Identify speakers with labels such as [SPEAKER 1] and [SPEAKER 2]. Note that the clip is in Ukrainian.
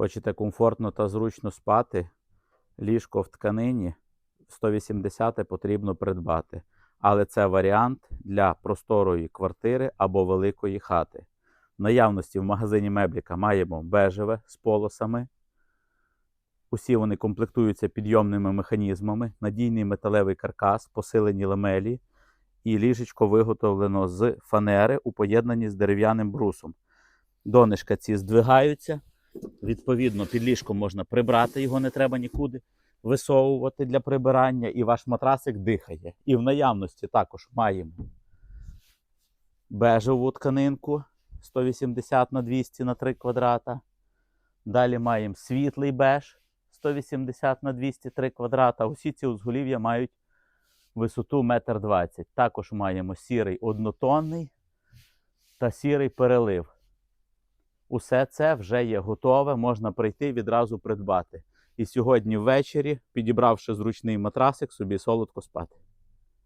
[SPEAKER 1] Хочете комфортно та зручно спати, ліжко в тканині 180 потрібно придбати. Але це варіант для просторої квартири або великої хати. В наявності в магазині Мебліка маємо бежеве з полосами. Усі вони комплектуються підйомними механізмами, надійний металевий каркас, посилені ламелі і ліжечко виготовлено з фанери у поєднанні з дерев'яним брусом. Донишка ці здвигаються. Відповідно, під ліжком можна прибрати, його не треба нікуди висовувати для прибирання, і ваш матрасик дихає. І в наявності також маємо бежеву тканинку 180 на 200 на 3 квадрата. Далі маємо світлий беж 180 на 203 квадрата. Усі ці узголів'я мають висоту 1,20 м. Також маємо сірий однотонний та сірий перелив. Усе це вже є готове, можна прийти відразу придбати. І сьогодні ввечері, підібравши зручний матрасик, собі солодко спати.